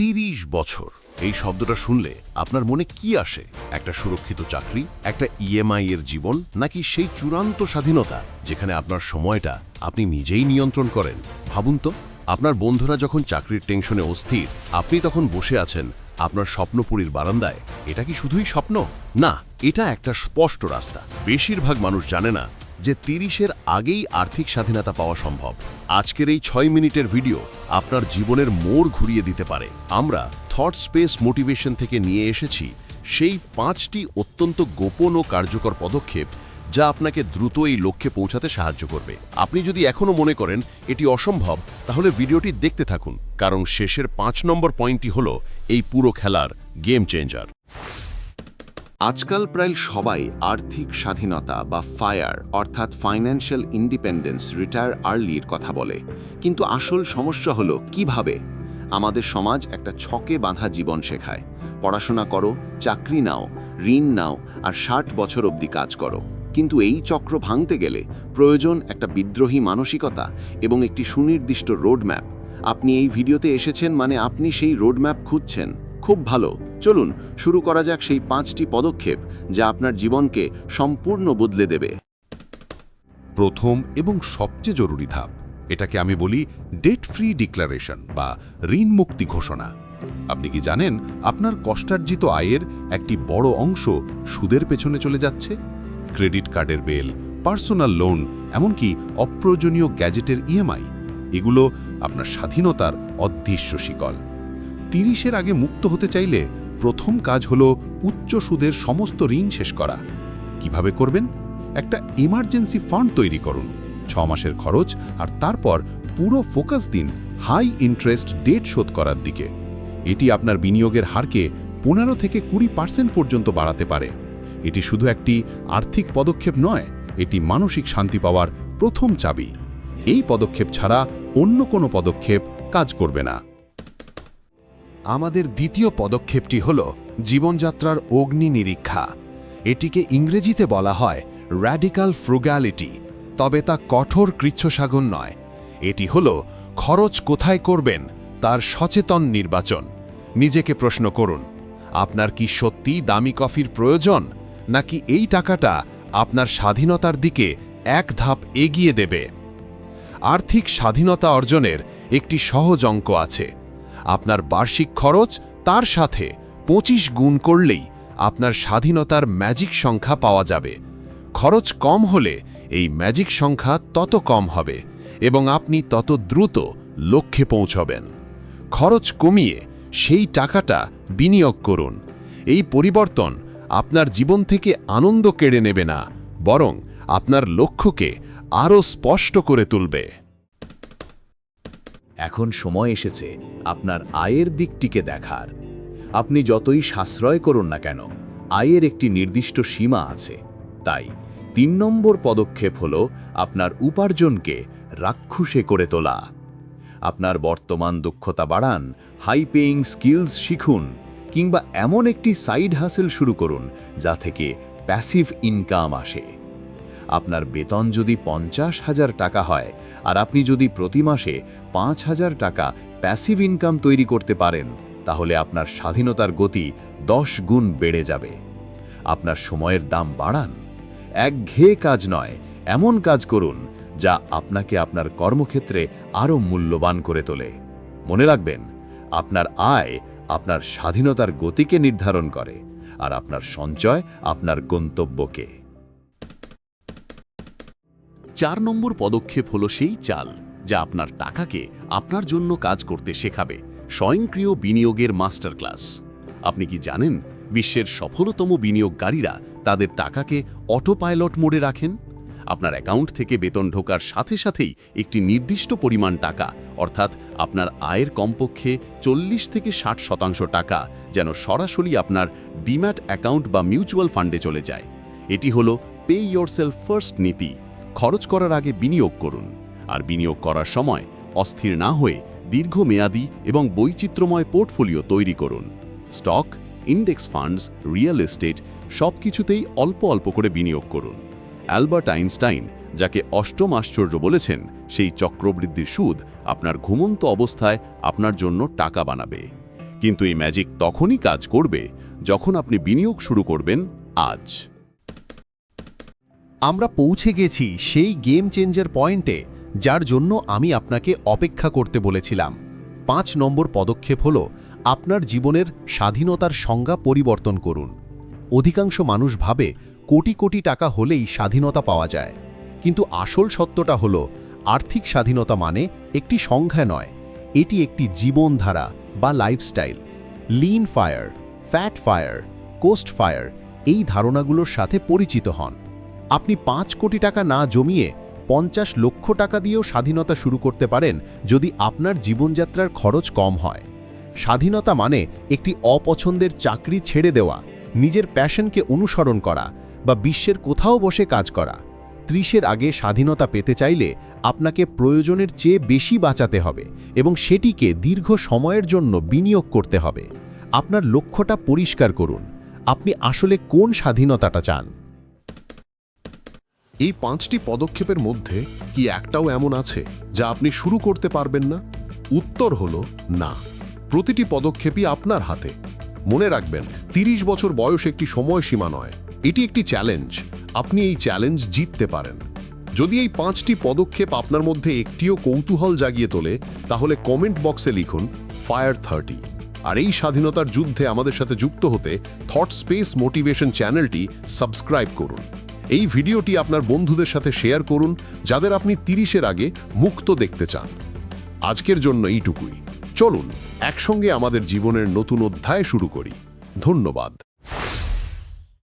তিরিশ বছর। এই শব্দটা শুনলে আপনার মনে কি আসে? একটা সুরক্ষিত চাকরি, একটা ইএমআই এর জীবন, নাকি সেই চূড়ান্ত স্বাধীনতা যেখানে আপনার সময়টা আপনি নিজেই নিয়ন্ত্রণ করেন? ভাবুন তো, আপনার বন্ধুরা যখন চাকরির টেনশনে অস্থির, আপনি তখন বসে আছেন আপনার স্বপ্নপুরীর বারান্দায়। এটা কি শুধুই স্বপ্ন? না, এটা একটা স্পষ্ট রাস্তা। বেশিরভাগ মানুষ জানে না যে তিরিশের আগেই আর্থিক স্বাধীনতা পাওয়া সম্ভব। আজকের এই ছয় মিনিটের ভিডিও আপনার জীবনের মোড় ঘুরিয়ে দিতে পারে। আমরা থট স্পেস মোটিভেশন থেকে নিয়ে এসেছি সেই পাঁচটি অত্যন্ত গোপন ও কার্যকর পদক্ষেপ যা আপনাকে দ্রুত এই লক্ষ্যে পৌঁছাতে সাহায্য করবে। আপনি যদি এখনও মনে করেন এটি অসম্ভব, তাহলে ভিডিওটি দেখতে থাকুন, কারণ শেষের পাঁচ নম্বর পয়েন্টটি হল এই পুরো খেলার গেম চেঞ্জার আজকাল প্রায় সবাই আর্থিক স্বাধীনতা বা ফায়ার, অর্থাৎ ফাইন্যান্সিয়াল ইন্ডিপেন্ডেন্স রিটায়ার আর্লির কথা বলে। কিন্তু আসল সমস্যা হলো, কীভাবে? আমাদের সমাজ একটা ছকে বাঁধা জীবন শেখায়। পড়াশোনা করো, চাকরি নাও, ঋণ নাও, আর ষাট বছর অবধি কাজ করো। কিন্তু এই চক্র ভাঙতে গেলে প্রয়োজন একটা বিদ্রোহী মানসিকতা এবং একটি সুনির্দিষ্ট রোডম্যাপ আপনি এই ভিডিওতে এসেছেন মানে আপনি সেই রোডম্যাপ খুঁজছেন। খুব ভালো। চলুন, শুরু করা যাক সেই পাঁচটি পদক্ষেপ যা আপনার জীবনকে সম্পূর্ণ বদলে দেবে। প্রথম এবং সবচেয়ে জরুরি ধাপ, এটাকে আমি বলি ডেট ফ্রি ডিক্লারেশন বা ঋণ মুক্তি ঘোষণা। আপনি কি জানেন, আপনার কষ্টার্জিত আয়ের একটি বড় অংশ সুদের পেছনে চলে যাচ্ছে? ক্রেডিট কার্ডের বেল, পার্সোনাল লোন, এমনকি অপ্রয়োজনীয় গ্যাজেটের ইএমআই, এগুলো আপনার স্বাধীনতার অদৃশ্য শিকল। তিরিশের আগে মুক্ত হতে চাইলে প্রথম কাজ হল উচ্চ সুদের সমস্ত ঋণ শেষ করা। কীভাবে করবেন? একটা ইমার্জেন্সি ফান্ড তৈরি করুন, ছ মাসের খরচ আর তারপর পুরো ফোকাস দিন হাই ইন্টারেস্ট ডেট শোধ করার দিকে। এটি আপনার বিনিয়োগের হারকে পনেরো থেকে কুড়ি পার্সেন্ট পর্যন্ত বাড়াতে পারে। এটি শুধু একটি আর্থিক পদক্ষেপ নয়, এটি মানসিক শান্তি পাওয়ার প্রথম চাবি। এই পদক্ষেপ ছাড়া অন্য কোনো পদক্ষেপ কাজ করবে না। আমাদের দ্বিতীয় পদক্ষেপটি হল জীবনযাত্রার অগ্নি নিরীক্ষা। এটিকে ইংরেজিতে বলা হয় র্যাডিক্যাল ফ্রুগ্যালিটি তবে তা কঠোর কৃচ্ছসাগর নয়। এটি হল খরচ কোথায় করবেন তার সচেতন নির্বাচন। নিজেকে প্রশ্ন করুন, আপনার কি সত্যি দামি কফির প্রয়োজন, নাকি এই টাকাটা আপনার স্বাধীনতার দিকে এক ধাপ এগিয়ে দেবে? আর্থিক স্বাধীনতা অর্জনের একটি সহজ অঙ্ক আছে। আপনার বার্ষিক খরচ তার সাথে ২৫ গুণ করলেই আপনার স্বাধীনতার ম্যাজিক সংখ্যা পাওয়া যাবে। খরচ কম হলে এই ম্যাজিক সংখ্যা তত কম হবে এবং আপনি তত দ্রুত লক্ষ্যে পৌঁছবেন। খরচ কমিয়ে সেই টাকাটা বিনিয়োগ করুন। এই পরিবর্তন আপনার জীবন থেকে আনন্দ কেড়ে নেবে না, বরং আপনার লক্ষ্যকে আরও স্পষ্ট করে তুলবে। এখন সময় এসেছে আপনার আয়ের দিকটিকে দেখার। আপনি যতই সাশ্রয় করুন না কেন, আয়ের একটি নির্দিষ্ট সীমা আছে। তাই তিন নম্বর পদক্ষেপ হল আপনার উপার্জনকে রাক্ষুসে করে তোলা। আপনার বর্তমান দক্ষতা বাড়ান হাই পেইং স্কিলস শিখুন, কিংবা এমন একটি সাইড হাসেল শুরু করুন, যা থেকে প্যাসিভ ইনকাম আসে। আপনার বেতন যদি পঞ্চাশ হাজার টাকা হয়, আর আপনি যদি প্রতি মাসে পাঁচ হাজার টাকা প্যাসিভ ইনকাম তৈরি করতে পারেন, তাহলে আপনার স্বাধীনতার গতি দশ গুণ বেড়ে যাবে। আপনার সময়ের দাম বাড়ান। এক একঘেয়ে কাজ নয়, এমন কাজ করুন যা আপনাকে আপনার কর্মক্ষেত্রে আরও মূল্যবান করে তোলে। মনে রাখবেন, আপনার আয় আপনার স্বাধীনতার গতিকে নির্ধারণ করে, আর আপনার সঞ্চয় আপনার গন্তব্যকে। চার নম্বর পদক্ষেপ হলো সেই চাল যা আপনার টাকাকে আপনার জন্য কাজ করতে শেখাবে, স্বয়ংক্রিয় বিনিয়োগের মাস্টার ক্লাস আপনি কি জানেন বিশ্বের সফলতম বিনিয়োগকারীরা তাদের টাকাকে অটো পাইলট মোডে রাখেন? আপনার অ্যাকাউন্ট থেকে বেতন ঢোকার সাথে সাথেই একটি নির্দিষ্ট পরিমাণ টাকা, অর্থাৎ আপনার আয়ের কমপক্ষে চল্লিশ থেকে ষাট শতাংশ টাকা, যেন সরাসরি আপনার ডিম্যাট অ্যাকাউন্ট বা মিউচুয়াল ফান্ডে চলে যায়। এটি হলো পে ইয়োরসেলফ ফার্স্ট নীতি। খরচ করার আগে বিনিয়োগ করুন, আর বিনিয়োগ করার সময় অস্থির না হয়ে দীর্ঘমেয়াদী এবং বৈচিত্র্যময় পোর্টফোলিও তৈরি করুন। Stock, index funds, real estate সব কিছুতেই অল্প অল্প করে বিনিয়োগ করুন। অ্যালবার্ট আইনস্টাইন, যাকে অষ্টম আশ্চর্য বলেছেন, সেই চক্রবৃদ্ধির সুদ আপনার ঘুমন্ত অবস্থায় আপনার জন্য টাকা বানাবে। কিন্তু এই ম্যাজিক তখনই কাজ করবে যখন আপনি বিনিয়োগ শুরু করবেন আজ। আমরা পৌঁছে গেছি সেই গেম চেঞ্জার পয়েন্টে যার জন্য আমি আপনাকে অপেক্ষা করতে বলেছিলাম। পাঁচ নম্বর পদক্ষেপ হল আপনার জীবনের স্বাধীনতার সংজ্ঞা পরিবর্তন করুন। অধিকাংশ মানুষ ভাবে কোটি কোটি টাকা হলেই স্বাধীনতা পাওয়া যায়। কিন্তু আসল সত্যটা হল, আর্থিক স্বাধীনতা মানে একটি সংখ্যা নয়, এটি একটি জীবনধারা বা lifestyle lean fire fat fire coast fire এই ধারণাগুলোর সাথে পরিচিত হন। আপনি পাঁচ কোটি টাকা না জমিয়ে পঞ্চাশ লক্ষ টাকা দিয়েও স্বাধীনতা শুরু করতে পারেন যদি আপনার জীবনযাত্রার খরচ কম হয়। স্বাধীনতা মানে একটি অপছন্দের চাকরি ছেড়ে দেওয়া, নিজের প্যাশনকে অনুসরণ করা বা বিশ্বের কোথাও বসে কাজ করা। ত্রিশের আগে স্বাধীনতা পেতে চাইলে আপনাকে প্রয়োজনের চেয়ে বেশি বাঁচাতে হবে এবং সেটিকে দীর্ঘ সময়ের জন্য বিনিয়োগ করতে হবে। আপনার লক্ষ্যটা পরিষ্কার করুন। আপনি আসলে কোন স্বাধীনতাটা চান? এই পাঁচটি পদক্ষেপের মধ্যে কি একটাও এমন আছে যা আপনি শুরু করতে পারবেন না? উত্তর হল না। প্রতিটি পদক্ষেপই আপনার হাতে। মনে রাখবেন ৩০ বছর বয়স একটি সময়সীমা নয়। এটি একটি চ্যালেঞ্জ। আপনি এই চ্যালেঞ্জ জিততে পারেন। যদি এই পাঁচটি পদক্ষেপ আপনার মধ্যে একটিও কৌতূহল জাগিয়ে তোলে, তাহলে কমেন্ট বক্সে লিখুন, ফায়ার থার্টি আর এই স্বাধীনতার যুদ্ধে আমাদের সাথে যুক্ত হতে থট স্পেস মোটিভেশন চ্যানেলটি সাবস্ক্রাইব করুন। এই ভিডিওটি আপনার বন্ধুদের সাথে শেয়ার করুন, যাদের আপনি তিরিশের আগে মুক্ত দেখতে চান। আজকের জন্য এইটুকুই। চলুন, একসঙ্গে আমাদের জীবনের নতুন অধ্যায় শুরু করি। ধন্যবাদ।